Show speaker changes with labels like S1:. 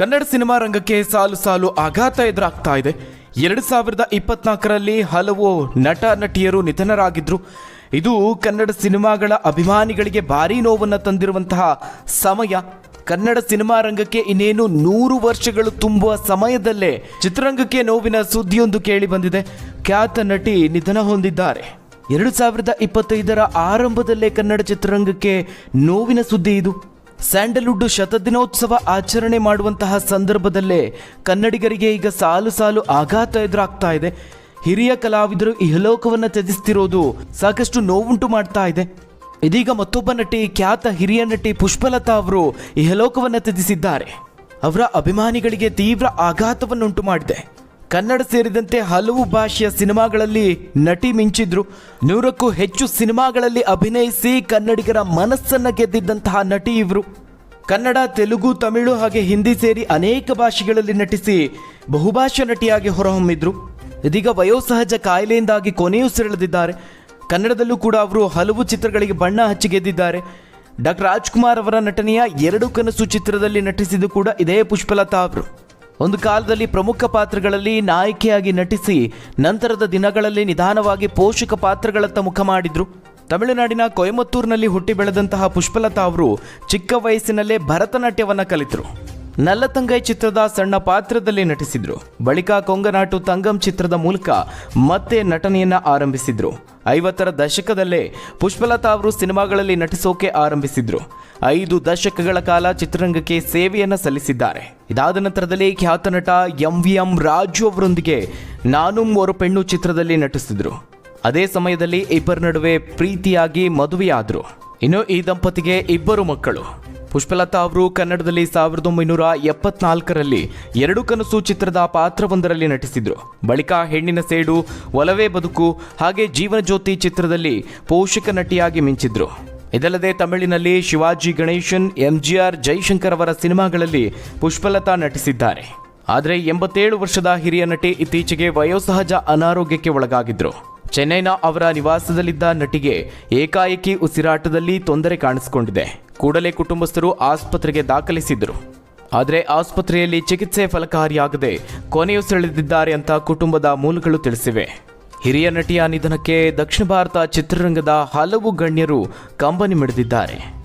S1: Kannada cinema ರಂಗಕ್ಕೆ ಸಾಲು ಸಾಲು ಆಘಾತ ಎದುರಾಗ್ತಾ ಇದೆ. ಎರಡು ಸಾವಿರದ ಇಪ್ಪತ್ನಾಲ್ಕರಲ್ಲಿ ಹಲವು ನಟ, ನಟಿಯರು ನಿಧನರಾಗಿದ್ರು. ಇದು ಕನ್ನಡ ಸಿನಿಮಾಗಳ ಅಭಿಮಾನಿಗಳಿಗೆ ಭಾರೀ ನೋವನ್ನು ತಂದಿರುವಂತಹ ಸಮಯ. ಕನ್ನಡ ಸಿನಿಮಾ ರಂಗಕ್ಕೆ ಇನ್ನೇನು ನೂರು ವರ್ಷಗಳು ತುಂಬುವ ಸಮಯದಲ್ಲೇ ಚಿತ್ರರಂಗಕ್ಕೆ ನೋವಿನ ಸುದ್ದಿಯೊಂದು ಕೇಳಿ ಬಂದಿದೆ. ಖ್ಯಾತ ನಟಿ ನಿಧನ ಹೊಂದಿದ್ದಾರೆ. ಎರಡು ಸಾವಿರದ ಇಪ್ಪತ್ತೈದರ ಆರಂಭದಲ್ಲೇ ಕನ್ನಡ ಚಿತ್ರರಂಗಕ್ಕೆ ನೋವಿನ ಸುದ್ದಿ ಇದು. ಸ್ಯಾಂಡಲ್ವುಡ್ ಶತದಿನೋತ್ಸವ ಆಚರಣೆ ಮಾಡುವಂತಹ ಸಂದರ್ಭದಲ್ಲೇ ಕನ್ನಡಿಗರಿಗೆ ಈಗ ಸಾಲು ಸಾಲು ಆಘಾತ ಎದುರಾಗ್ತಾ ಇದೆ. ಹಿರಿಯ ಕಲಾವಿದರು ಇಹಲೋಕವನ್ನು ತ್ಯಜಿಸ್ತಿರೋದು ಸಾಕಷ್ಟು ನೋವುಂಟು ಮಾಡ್ತಾ ಇದೆ. ಇದೀಗ ಮತ್ತೊಬ್ಬ ನಟಿ, ಖ್ಯಾತ ಹಿರಿಯ ನಟಿ ಪುಷ್ಪಲತಾ ಅವರು ಇಹಲೋಕವನ್ನು ತ್ಯಜಿಸಿದ್ದಾರೆ. ಅವರ ಅಭಿಮಾನಿಗಳಿಗೆ ತೀವ್ರ ಆಘಾತವನ್ನುಂಟು ಮಾಡಿದೆ. ಕನ್ನಡ ಸೇರಿದಂತೆ ಹಲವು ಭಾಷೆಯ ಸಿನಿಮಾಗಳಲ್ಲಿ ನಟಿ ಮಿಂಚಿದ್ರು. ನೂರಕ್ಕೂ ಹೆಚ್ಚು ಸಿನಿಮಾಗಳಲ್ಲಿ ಅಭಿನಯಿಸಿ ಕನ್ನಡಿಗರ ಮನಸ್ಸನ್ನ ಗೆದ್ದಿದ್ದಂತಹ ನಟಿ ಇವರು. ಕನ್ನಡ, ತೆಲುಗು, ತಮಿಳು ಹಾಗೆ ಹಿಂದಿ ಸೇರಿ ಅನೇಕ ಭಾಷೆಗಳಲ್ಲಿ ನಟಿಸಿ ಬಹುಭಾಷಾ ನಟಿಯಾಗಿ ಹೊರಹೊಮ್ಮಿದ್ರು. ಇದೀಗ ವಯೋಸಹಜ ಕಾಯಿಲೆಯಿಂದಾಗಿ ಕೊನೆಯುಸಿರೆಳೆದಿದ್ದಾರೆ ಕನ್ನಡದಲ್ಲೂ ಕೂಡ ಅವರು ಹಲವು ಚಿತ್ರಗಳಿಗೆ ಬಣ್ಣ ಹಚ್ಚಿ ಗೆದ್ದಿದ್ದಾರೆ. ಡಾಕ್ಟರ್ ರಾಜ್ಕುಮಾರ್ ಅವರ ನಟನೆಯ ಎರಡು ಕನಸು ಚಿತ್ರದಲ್ಲಿ ನಟಿಸಿದ್ದು ಕೂಡ ಇದೇ ಪುಷ್ಪಲತಾ ಅವರು. ಒಂದು ಕಾಲದಲ್ಲಿ ಪ್ರಮುಖ ಪಾತ್ರಗಳಲ್ಲಿ ನಾಯಕಿಯಾಗಿ ನಟಿಸಿ ನಂತರದ ದಿನಗಳಲ್ಲಿ ನಿಧಾನವಾಗಿ ಪೋಷಕ ಪಾತ್ರಗಳತ್ತ ಮುಖ ಮಾಡಿದ್ರು. ತಮಿಳುನಾಡಿನ ಕೊಯಮತ್ತೂರಿನಲ್ಲಿ ಹುಟ್ಟಿ ಬೆಳೆದಂತಹ ಪುಷ್ಪಲತಾ ಅವರು ಚಿಕ್ಕ ವಯಸ್ಸಿನಲ್ಲೇ ಭರತನಾಟ್ಯವನ್ನು ಕಲಿತರು. ನಲ್ಲತಂಗೈ ಚಿತ್ರದ ಸಣ್ಣ ಪಾತ್ರದಲ್ಲಿ ನಟಿಸಿದ್ರು. ಬಳಿಕ ಕೊಂಗನಾಟು ತಂಗಂ ಚಿತ್ರದ ಮೂಲಕ ಮತ್ತೆ ನಟನೆಯನ್ನ ಆರಂಭಿಸಿದ್ರು. ಐವತ್ತರ ದಶಕದಲ್ಲೇ ಪುಷ್ಪಲತಾ ಅವರು ಸಿನಿಮಾಗಳಲ್ಲಿ ನಟಿಸೋಕೆ ಆರಂಭಿಸಿದ್ರು. ಐದು ದಶಕಗಳ ಕಾಲ ಚಿತ್ರರಂಗಕ್ಕೆ ಸೇವೆಯನ್ನ ಸಲ್ಲಿಸಿದ್ದಾರೆ. ಇದಾದ ನಂತರದಲ್ಲಿ ಖ್ಯಾತ ನಟ ಎಂ ವಿ ಎಂ ರಾಜು ಅವರೊಂದಿಗೆ ನಾನು ಓರು ಪೆಣ್ಣು ಚಿತ್ರದಲ್ಲಿ ನಟಿಸಿದ್ರು. ಅದೇ ಸಮಯದಲ್ಲಿ ಇಬ್ಬರ ನಡುವೆ ಪ್ರೀತಿಯಾಗಿ ಮದುವೆಯಾದರು. ಇನ್ನು ಈ ದಂಪತಿಗೆ ಇಬ್ಬರು ಮಕ್ಕಳು. ಪುಷ್ಪಲತಾ ಅವರು ಕನ್ನಡದಲ್ಲಿ ಸಾವಿರದ ಒಂಬೈನೂರ ಎಪ್ಪತ್ನಾಲ್ಕರಲ್ಲಿ ಎರಡು ಕನಸು ಚಿತ್ರದ ಪಾತ್ರವೊಂದರಲ್ಲಿ ನಟಿಸಿದ್ರು. ಬಳಿಕ ಹೆಣ್ಣಿನ ಸೇಡು, ಒಲವೇ ಬದುಕು, ಹಾಗೆ ಜೀವನ ಜ್ಯೋತಿ ಚಿತ್ರದಲ್ಲಿ ಪೋಷಕ ನಟಿಯಾಗಿ ಮಿಂಚಿದ್ರು. ಇದಲ್ಲದೆ ತಮಿಳಿನಲ್ಲಿ ಶಿವಾಜಿ ಗಣೇಶನ್, ಎಂಜಿಆರ್ ಜೈಶಂಕರ್ ಅವರ ಸಿನಿಮಾಗಳಲ್ಲಿ ಪುಷ್ಪಲತಾ ನಟಿಸಿದ್ದಾರೆ. ಆದರೆ ಎಂಬತ್ತೇಳು ವರ್ಷದ ಹಿರಿಯ ನಟಿ ಇತ್ತೀಚೆಗೆ ವಯೋಸಹಜ ಅನಾರೋಗ್ಯಕ್ಕೆ ಒಳಗಾಗಿದ್ರು. ಚೆನ್ನೈನ ಅವರ ನಿವಾಸದಲ್ಲಿದ್ದ ನಟಿಗೆ ಏಕಾಏಕಿ ಉಸಿರಾಟದಲ್ಲಿ ತೊಂದರೆ ಕಾಣಿಸಿಕೊಂಡಿದೆ. ಕೂಡಲೇ ಕುಟುಂಬಸ್ಥರು ಆಸ್ಪತ್ರೆಗೆ ದಾಖಲಿಸಿದ್ರು. ಆದರೆ ಆಸ್ಪತ್ರೆಯಲ್ಲಿ ಚಿಕಿತ್ಸೆ ಫಲಕಾರಿಯಾಗದೆ ಕೊನೆಯುಸಿರೆಳೆದಿದ್ದಾರೆ ಅಂತ ಕುಟುಂಬದ ಮೂಲಗಳು ತಿಳಿಸಿವೆ. ಹಿರಿಯ ನಟಿಯ ನಿಧನಕ್ಕೆ ದಕ್ಷಿಣ ಭಾರತ ಚಿತ್ರರಂಗದ ಹಲವು ಗಣ್ಯರು ಕಂಬನಿ ಮಿಡಿದಿದ್ದಾರೆ.